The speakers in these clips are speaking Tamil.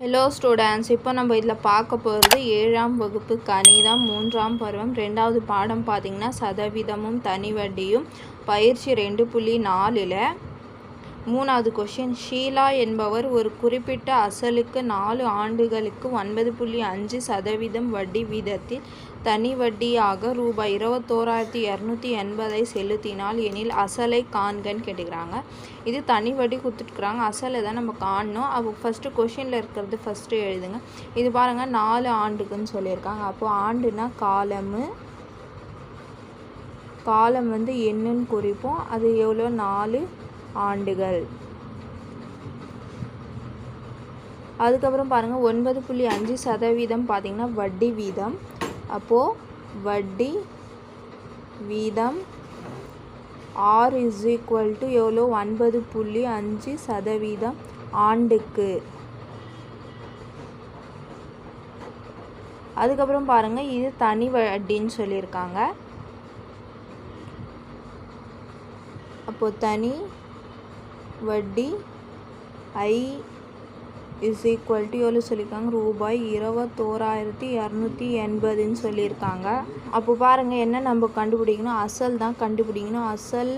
ஹலோ ஸ்டூடெண்ட்ஸ் இப்போ நம்ம இதில் பார்க்க போகிறது ஏழாம் வகுப்பு கணிதம் மூன்றாம் பருவம் ரெண்டாவது பாடம் பார்த்திங்கன்னா சதவீதமும் தனி வட்டியும் பயிற்சி ரெண்டு புள்ளி நாலில். மூணாவது கொஷின் ஷீலா என்பவர் ஒரு குறிப்பிட்ட அசலுக்கு நாலு ஆண்டுகளுக்கு ஒன்பது புள்ளி அஞ்சு சதவீதம் வட்டி வீதத்தில் தனி வட்டியாக ரூபாய் இருபத்தோராயிரத்தி இரநூத்தி எண்பதை செலுத்தினால் எனில் அசலை காண்கன்னு கேட்டுக்கிறாங்க. இது தனி வட்டி கொடுத்துட்டுருக்குறாங்க. அசலை தான் நம்ம காணணும். அப்போ ஃபஸ்ட்டு கொஷினில் இருக்கிறது ஃபஸ்ட்டு எழுதுங்க. இது பாருங்கள் நாலு ஆண்டுக்குன்னு சொல்லியிருக்காங்க. அப்போது ஆண்டுனா காலமு காலம் வந்து என்னன்னு குறிப்போம். அது எவ்வளோ? நாலு ஆண்டுகள். அதுக்கப்புறம் பாருங்கள் ஒன்பது புள்ளி அஞ்சு சதவீதம் பார்த்திங்கன்னா வட்டி வீதம். அப்போது வட்டி வீதம் ஆர் இஸ் ஈக்குவல் டு எவ்வளோ? ஒன்பது புள்ளி அஞ்சு சதவீதம் ஆண்டுக்கு. அதுக்கப்புறம் பாருங்கள் இது தனி வட்டின்னு சொல்லியிருக்காங்க. அப்போது தனி வட்டி ஐ இஸ் ஈக்குவல் டு எவ்வளோ சொல்லியிருக்காங்க ரூபாய் இருபத்தோராயிரத்தி இரநூத்தி எண்பதுன்னு சொல்லியிருக்காங்க. அப்போ பாருங்கள் என்ன நம்ம கண்டுபிடிக்கணும்? அசல் தான் கண்டுபிடிக்கணும். அசல்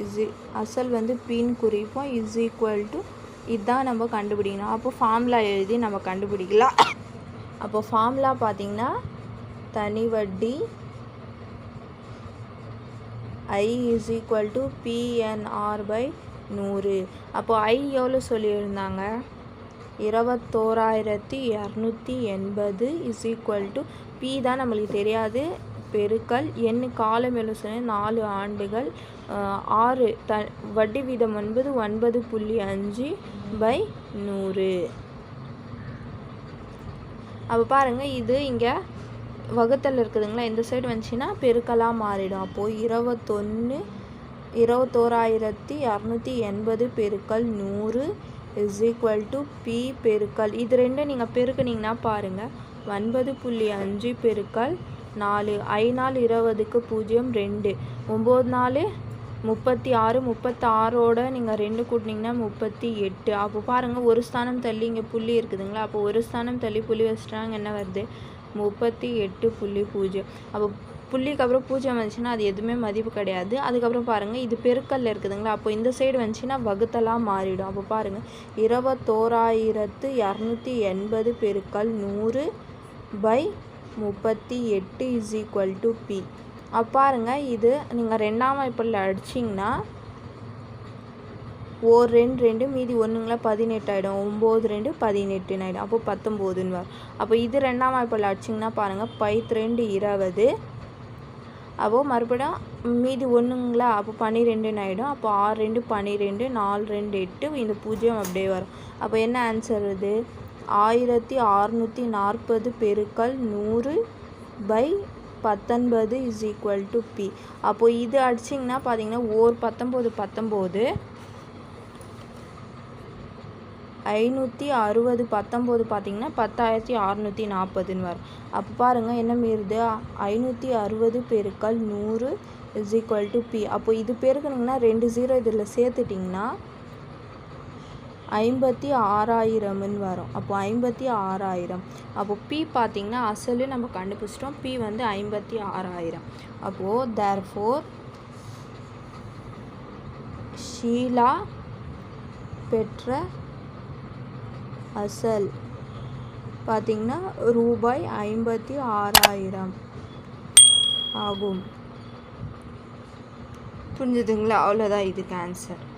இஸ் e, அசல் வந்து பின் குறிப்போம் இஸ் ஈக்குவல் டு இதுதான் நம்ம கண்டுபிடிக்கணும். அப்போ ஃபார்முலா எழுதி நம்ம கண்டுபிடிக்கலாம். அப்போ ஃபார்முலா பார்த்திங்கன்னா தனி வட்டி I is equal to PNR by நூறு. அப்போது ஐ எவ்வளோ சொல்லியிருந்தாங்க? இருபத்தோராயிரத்தி இரநூத்தி எண்பது இஸ் ஈக்குவல் டு பி தான் நம்மளுக்கு தெரியாது. பெருக்கல் என் காலம் எவ்வளோ சொன்னால் நாலு ஆண்டுகள். ஆறு. த வட்டி வீதம் ஒன்பது ஒன்பது புள்ளி அஞ்சு பை நூறு. அப்போ பாருங்கள் இது இங்கே வகுத்தல் இருக்குதுங்களா? இந்த சைடு வந்துச்சுன்னா பெருக்கலாக மாறிடும். அப்போது இருபத்தொன்று இருபத்தோராயிரத்தி இரநூத்தி எண்பது பெருக்கல் நூறு இஸ் ஈக்குவல் டு பி பெருக்கல். இது ரெண்டும் நீங்கள் பெருக்குனிங்கன்னா பாருங்கள் ஒன்பது புள்ளி அஞ்சு பெருக்கல் நாலு. ஐ நாள் இருபதுக்கு பூஜ்ஜியம் ரெண்டு. ஒம்பது நாலு முப்பத்தி ஆறு முப்பத்தாறோட நீங்கள் ரெண்டு கூட்டினீங்கன்னா முப்பத்தி எட்டு. அப்போ பாருங்கள் ஒரு ஸ்தானம் தள்ளி இங்கே புள்ளி இருக்குதுங்களா? அப்போ ஒரு ஸ்தானம் தள்ளி புள்ளி வச்சிட்டாங்க என்ன வருது? முப்பத்தி எட்டு புள்ளி பூஜ்ஜியம். அப்போ புள்ளிக்கு அப்புறம் பூஜ்ஜியம் வந்துச்சுன்னா அது எதுவுமே மதிப்பு கிடையாது. அதுக்கப்புறம் பாருங்கள் இது பெருக்கல்ல இருக்குதுங்களா? அப்போ இந்த சைடு வந்துச்சுன்னா வகுத்தலாக மாறிடும். அப்போ பாருங்கள் இருபத்தோராயிரத்து இரநூத்தி எண்பது பெருக்கல் நூறு பை முப்பத்தி எட்டு இஸ் ஈக்குவல் டு பி அப்போ பாருங்கள் இது நீங்கள் ரெண்டாம் வாய்ப்பில் அடிச்சிங்கன்னா ஓர் ரெண்டு ரெண்டு மீதி ஒன்றுங்களா பதினெட்டு ஆகிடும் ஒம்பது ரெண்டு பதினெட்டுன்னு ஆகிடும் அப்போ பத்தொம்போதுன்னு வரும் அப்போ இது ரெண்டாம் வாய்ப்பில் அடிச்சிங்கன்னா பாருங்கள் பைத்து ரெண்டு இருபது அப்போது மறுபடியும் மீதி ஒன்றுங்களா அப்போ பன்னிரெண்டுன்னு ஆகிடும் அப்போ ஆறு ரெண்டு பன்னிரெண்டு நாலு ரெண்டு எட்டு இந்த பூஜ்ஜியம் அப்படியே வரும். அப்போ என்ன ஆன்சர் இது ஆயிரத்தி அறநூற்றி நாற்பது பெருக்கல் நூறு பை பத்தொன்பது இஸ் ஈக்குவல் டு பி அப்போது இது அடிச்சிங்கன்னா பார்த்தீங்கன்னா ஓர் பத்தொம்போது பத்தொம்போது. ஐநூற்றி அறுபது பத்தொம்போது பார்த்திங்கன்னா பத்தாயிரத்தி அறநூற்றி நாற்பதுன்னு வரும் அப்போ பாருங்கள் என்ன மீறுது? ஐநூற்றி அறுபது பெருக்கல் நூறு இஸ் ஈக்குவல் டு பி அப்போ இது பெருக்கணுங்கன்னா ரெண்டு ஜீரோ இதில் சேர்த்துட்டிங்கன்னா ஐம்பத்தி ஆறாயிரம்னு வரும். அப்போ ஐம்பத்தி ஆறாயிரம். அப்போ பி பார்த்திங்கன்னா அசலு நம்ம கண்டுபிடிச்சிட்டோம். பி வந்து ஐம்பத்தி ஆறாயிரம். அப்போது தேர் ஃபோர் ஷீலா பெற்ற அசல். பார்த்திங்கன்னா ரூபாய் ஐம்பத்தி ஆறாயிரம் ஆகும். புரிஞ்சுதுங்களா? அவ்வளோதான் இதுக்கு ஆன்சர்